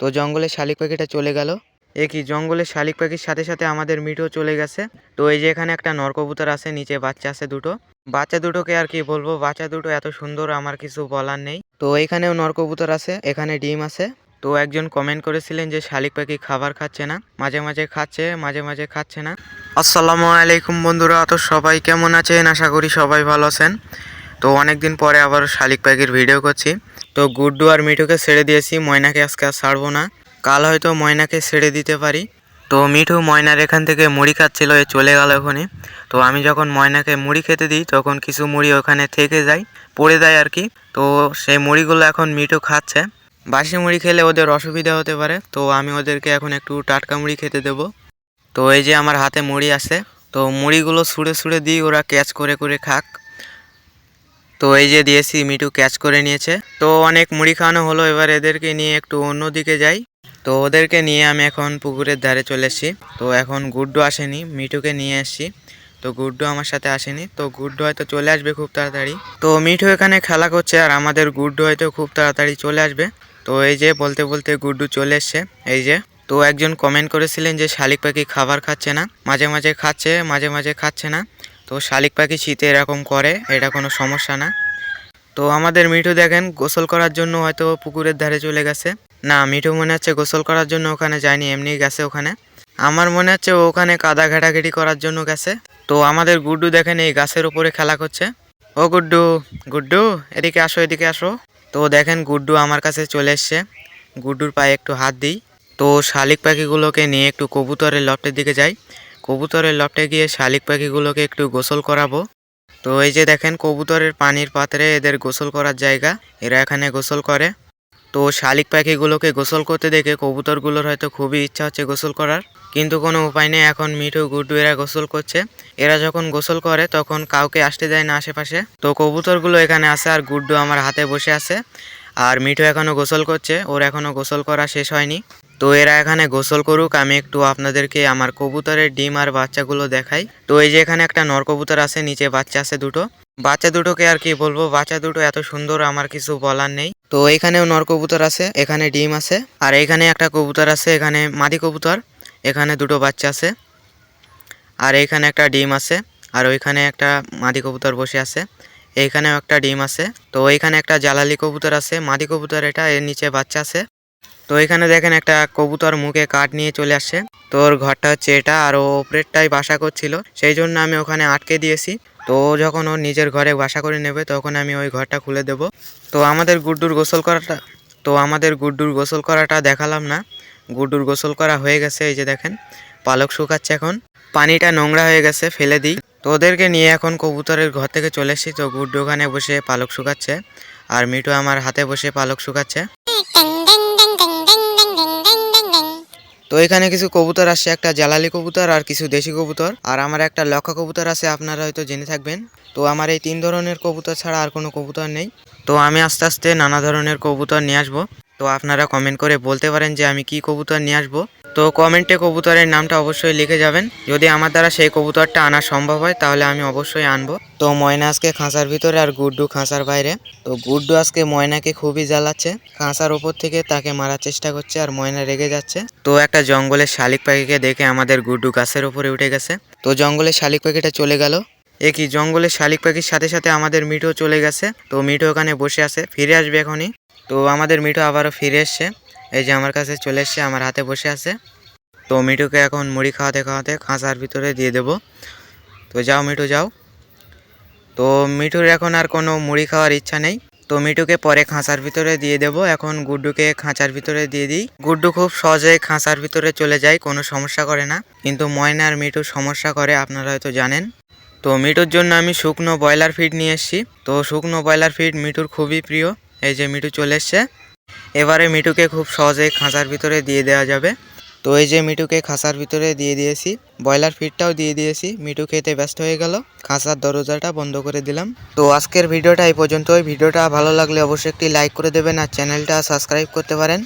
তো জঙ্গলে শালিক পাখিটা চলে গেল। এ কি জঙ্গলে শালিক পাখির সাথে সাথে আমাদের মিঠও চলে গেছে। তো এই যে এখানে একটা নরকবুতর আছে, নিচে বাচ্চা আছে দুটো। বাচ্চা দুটোকে আর কি বলব, বাচ্চা দুটো এত সুন্দর আমার কিছু বলার নেই। তো এখানেও নরকবুতর আছে, এখানে ডিম আছে। তো একজন কমেন্ট করেছিলেন যে শালিক পাখি খাবার খাচ্ছে না, মাঝে মাঝে খাচ্ছে, মাঝে মাঝে খাচ্ছে না। আসসালামু আলাইকুম বন্ধুরা, তো সবাই কেমন আছেন? আশা করি সবাই ভালো আছেন। তো অনেকদিন পরে আবার শালিক পাখির ভিডিও করছি। তো গুড্ডু আর মিঠুকে ছেড়ে দিয়েছি, ময়নাকে আজকে আর ছাড়বো না। কাল হয়তো ময়নাকে ছেড়ে দিতে পারি। তো মিঠু ময়নার এখান থেকে মুড়ি খাচ্ছিল, এ চলে গেল ওখানে তো আমি যখন ময়নাকে মুড়ি খেতে দিই, তখন কিছু মুড়ি ওখানে থেকে যায়, পড়ে যায় আর কি। তো সেই মুড়িগুলো এখন মিঠু খাচ্ছে। বাসি মুড়ি খেলে ওদের অসুবিধা হতে পারে। তো আমি ওদেরকে এখন একটু টাটকা মুড়ি খেতে দেবো। তো এই যে আমার হাতে মুড়ি আছে, তো মুড়িগুলো ছুঁড়ে ছুঁড়ে দিই, ওরা ক্যাচ করে করে খাক। তো এই যে দিয়েছি, মিঠু ক্যাচ করে নিয়েছে। তো অনেক মুড়ি খাওয়ানো হলো, এবার এদেরকে নিয়ে একটু অন্যদিকে যাই। তো ওদেরকে নিয়ে আমি এখন পুকুরের ধারে চলে এসেছি। তো এখন গুড্ডু আসেনি, মিঠুকে নিয়ে এসেছি। তো গুড্ডু আমার সাথে আসেনি, তো গুড্ডু হয়তো চলে আসবে খুব তাড়াতাড়ি। তো মিঠু এখানে খেলা করছে, আর আমাদের গুড্ডু হয়তো খুব তাড়াতাড়ি চলে আসবে। তো এই যে বলতে বলতে গুড্ডু চলে এসছে, এই যে। তো একজন কমেন্ট করেছিলেন যে শালিক পাখি খাবার খাচ্ছে না, মাঝে মাঝে খাচ্ছে, মাঝে মাঝে খাচ্ছে না। তো শালিক পাখি শীতে এরকম করে, এটা কোনো সমস্যা না। তো আমাদের মিঠু দেখেন, গোসল করার জন্য হয়তো পুকুরের ধারে চলে গেছে। না, মিঠু মনে হচ্ছে গোসল করার জন্য ওখানে যায়নি এমনি গেছে ওখানে। আমার মনে হচ্ছে ওখানে কাদা ঘাটাঘাটি করার জন্য গেছে। তো আমাদের গুড্ডু দেখেন, এই গাছের উপরে খেলা করছে। ও গুড্ডু গুড্ডু, এদিকে আসো এদিকে আসো। তো দেখেন গুড্ডু আমার কাছে চলে এসছে। গুড্ডুর পায়ে একটু হাত দিই। তো শালিক পাখিগুলোকে নিয়ে একটু কবুতরের লফটের দিকে যাই। কবুতরের লফটে গিয়ে শালিক পাখিগুলোকে একটু গোসল করাবো। তো এই যে দেখেন কবুতরের পানির পাত্রে এদের গোসল করার জায়গা, এরা এখানে গোসল করে। তো শালিক পাখিগুলোকে গোসল করতে দেখে কবুতরগুলোর হয়তো খুবই ইচ্ছা হচ্ছে গোসল করার। কিন্তু কোনো উপায় নেই, এখন মিঠু গুড্ডু এরা গোসল করছে। এরা যখন গোসল করে তখন কাউকে আসতে দেয় না আশেপাশে। তো কবুতরগুলো এখানে আসে আর গুড্ডু আমার হাতে বসে আছে। আর মিঠু এখনও গোসল করছে, ওর এখনও গোসল করা শেষ হয়নি। তো এরা এখানে গোসল করুক, আমি একটু আপনাদেরকে আমার কবুতরের ডিম আর বাচ্চাগুলো দেখাই। তো এই যে এখানে একটা নর কবুতর আছে, নিচে বাচ্চা আছে দুটো। বাচ্চা দুটোকে আর কি বলব, বাচ্চা দুটো এত সুন্দর, আমার কিছু বলার নেই। তো এখানেও নর কবুতর আছে, এখানে ডিম আছে, আর এখানে একটা কবুতর আছে, এখানে মাদি কবুতর, এখানে দুটো বাচ্চা আছে, আর এইখানে একটা ডিম আছে, আর ওইখানে একটা মাদি কবুতর বসে আছে এইখানেও একটা ডিম আছে। তো এইখানে একটা জ্বালালি কবুতর আছে, মাদি কবুতর এটা, এর নিচে বাচ্চা আছে। তো এখানে দেখেন একটা কবুতর মুখে কাঠ নিয়ে চলে আসছে। তোর ঘরটা হচ্ছে এটা আর ও ওপরেরটাই বাসা করছিল। সেই জন্য আমি ওখানে আটকে দিয়েছি। তো যখন ও নিজের ঘরে বাসা করে নেবে তখন আমি ওই ঘরটা খুলে দেব। তো আমাদের গুড্ডুর গোসল করাটা, তো আমাদের গুড্ডুর গোসল করাটা দেখালাম না। গুড্ডুর গোসল করা হয়ে গেছে, এই যে দেখেন, পালক শুকাচ্ছে এখন। পানিটা নোংরা হয়ে গেছে, ফেলে দিই। তো ওদেরকে নিয়ে এখন কবুতরের ঘর থেকে চলে এসেছি। তো গুড্ডু ওখানে বসে পালক শুকাচ্ছে আর মিঠু আমার হাতে বসে পালক শুকাচ্ছে। তো এখানে কিছু কবুতর আসছে একটা জ্বালালি কবুতর আর কিছু দেশি কবুতর। আর আমার একটা লক্ষা কবুতর আছে, আপনারা হয়তো জেনে থাকবেন। তো আমার এই তিন ধরনের কবুতর ছাড়া আর কোনো কবুতর নেই। তো আমি আস্তে আস্তে নানা ধরনের কবুতর নিয়ে আসব। তো আপনারা কমেন্ট করে বলতে পারেন যে আমি কি কবুতর নিয়ে আসব। তো কমেন্টে কবুতরের নামটা অবশ্যই লিখে যাবেন। যদি আমার দ্বারা সেই কবুতরটা আনা সম্ভব হয়, তাহলে আমি অবশ্যই আনব। তো ময়না আজকে খাঁচার ভিতরে আর গুড্ডু খাঁচার বাইরে। তো গুড্ডু আজকে ময়নাকে খুবই জ্বালাচ্ছে। খাঁচার ওপর থেকে তাকে মারার চেষ্টা করছে আর ময়না রেগে যাচ্ছে। তো একটা জঙ্গলের শালিক পাখিকে দেখে আমাদের গুড্ডু গাছের ওপরে উঠে গেছে। তো জঙ্গলের শালিক পাখিটা চলে গেল। এ কি, জঙ্গলের শালিক পাখির সাথে সাথে আমাদের মিঠো চলে গেছে। তো মিঠো ওখানে বসে আছে, ফিরে আসবে এখনই। তো আমাদের মিঠো আবারও ফিরে এসছে। এই যে আমার কাছে চলে এসছে আমার হাতে বসে আছে। তো মিঠুকে এখন মুড়ি খাওয়াতে খাওয়াতে খাঁচার ভিতরে দিয়ে দেব। তো যাও মিঠু, যাও। তো মিঠুর এখন আর কোনো মুড়ি খাওয়ার ইচ্ছা নেই। তো মিঠুকে পরে খাঁচার ভিতরে দিয়ে দেব। এখন গুড্ডুকে খাঁচার ভিতরে দিয়ে দিই। গুড্ডু খুব সহজেই খাঁচার ভিতরে চলে যায়, কোনো সমস্যা করে না। কিন্তু ময়না আর মিঠু সমস্যা করে, আপনারা হয়তো জানেন। তো মিঠুর জন্য আমি শুকনো ব্রয়লার ফিড নিয়ে এসেছি। তো শুকনো ব্রয়লার ফিড মিঠুর খুবই প্রিয়। এই যে মিঠু চলে এসছে। এবারে মিটুকে খুব সহজে খাঁচার ভিতরে দিয়ে দেওয়া যাবে। তো এই যে মিটুকে খাঁচার ভিতরে দিয়ে দিয়েছি, ব্রয়লার ফিডটাও দিয়ে দিয়েছি মিটু খেতে ব্যস্ত হয়ে গেল, খাঁচার দরজাটা বন্ধ করে দিলাম। তো আজকের ভিডিওটা এই পর্যন্তই। ভিডিওটা ভালো লাগলে অবশ্যই একটি লাইক করে দেবেন আর চ্যানেলটা সাবস্ক্রাইব করতে পারেন।